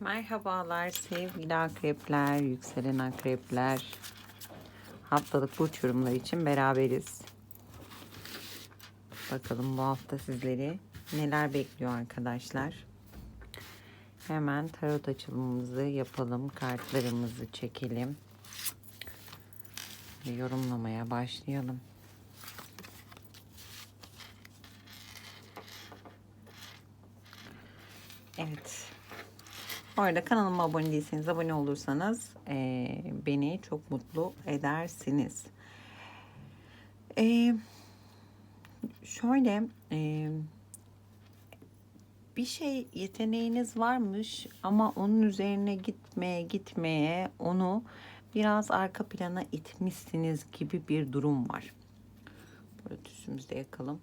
Merhabalar sevgili akrepler, yükselen akrepler. Haftalık burç yorumları için beraberiz. Bakalım bu hafta sizleri neler bekliyor arkadaşlar. Hemen tarot açılımımızı yapalım. Kartlarımızı çekelim. Ve yorumlamaya başlayalım. Evet. Bu arada kanalıma abone değilseniz abone olursanız eee, beni çok mutlu edersiniz. Eee, şöyle eee, bir şey yeteneğiniz varmış ama onun üzerine gitmeye gitmeye onu biraz arka plana itmişsiniz gibi bir durum var. Böyle tüsümüzde yakalım.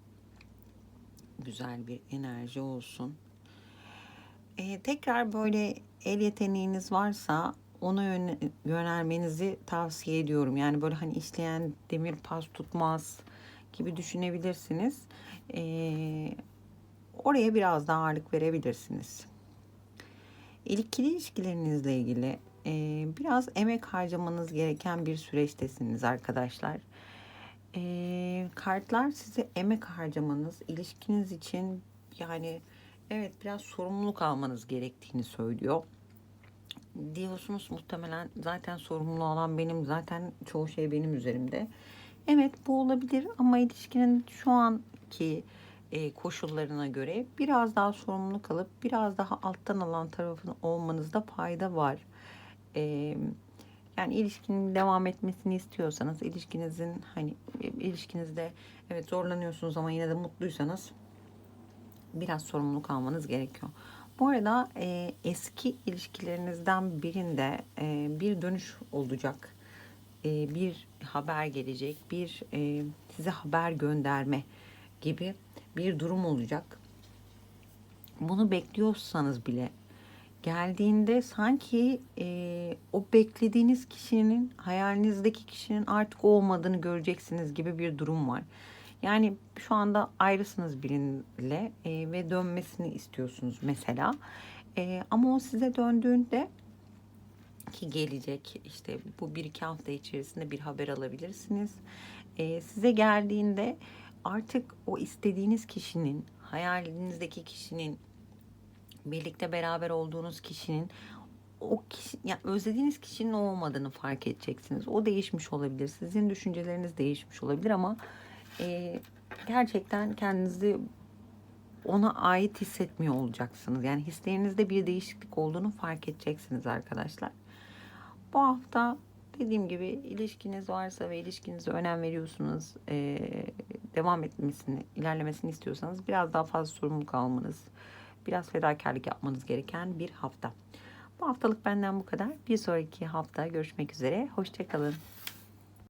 Güzel bir enerji olsun. Ee, tekrar böyle el yeteneğiniz varsa ona yöne- yönelmenizi tavsiye ediyorum. Yani böyle hani işleyen demir pas tutmaz gibi düşünebilirsiniz. Ee, oraya biraz daha ağırlık verebilirsiniz. İlişkili ilişkilerinizle ilgili e, biraz emek harcamanız gereken bir süreçtesiniz arkadaşlar. E, kartlar size emek harcamanız, ilişkiniz için yani evet biraz sorumluluk almanız gerektiğini söylüyor. Diyorsunuz muhtemelen zaten sorumlu olan benim, zaten çoğu şey benim üzerimde. Evet bu olabilir ama ilişkinin şu anki e, koşullarına göre biraz daha sorumluluk alıp biraz daha alttan alan tarafın olmanızda fayda var. E, yani ilişkinin devam etmesini istiyorsanız, ilişkinizin hani e, ilişkinizde evet zorlanıyorsunuz ama yine de mutluysanız biraz sorumluluk almanız gerekiyor. Bu arada e, eski ilişkilerinizden birinde e, bir dönüş olacak. E, bir haber gelecek, bir e, size haber gönderme gibi bir durum olacak. Bunu bekliyorsanız bile geldiğinde sanki e, o beklediğiniz kişinin hayalinizdeki kişinin artık o olmadığını göreceksiniz gibi bir durum var. Yani şu anda ayrısınız biriyle e, ve dönmesini istiyorsunuz mesela. E, ama o size döndüğünde ki gelecek işte bu bir iki hafta içerisinde bir haber alabilirsiniz. E, size geldiğinde artık o istediğiniz kişinin, hayalinizdeki kişinin, birlikte beraber olduğunuz kişinin o kişi, yani özlediğiniz kişinin olmadığını fark edeceksiniz. O değişmiş olabilir. Sizin düşünceleriniz değişmiş olabilir ama e, gerçekten kendinizi ona ait hissetmiyor olacaksınız. Yani hislerinizde bir değişiklik olduğunu fark edeceksiniz arkadaşlar. Bu hafta dediğim gibi ilişkiniz varsa ve ilişkinize önem veriyorsunuz, e, devam etmesini, ilerlemesini istiyorsanız biraz daha fazla sorumluluk almanız, biraz fedakarlık yapmanız gereken bir hafta. Bu haftalık benden bu kadar. Bir sonraki hafta görüşmek üzere. Hoşçakalın.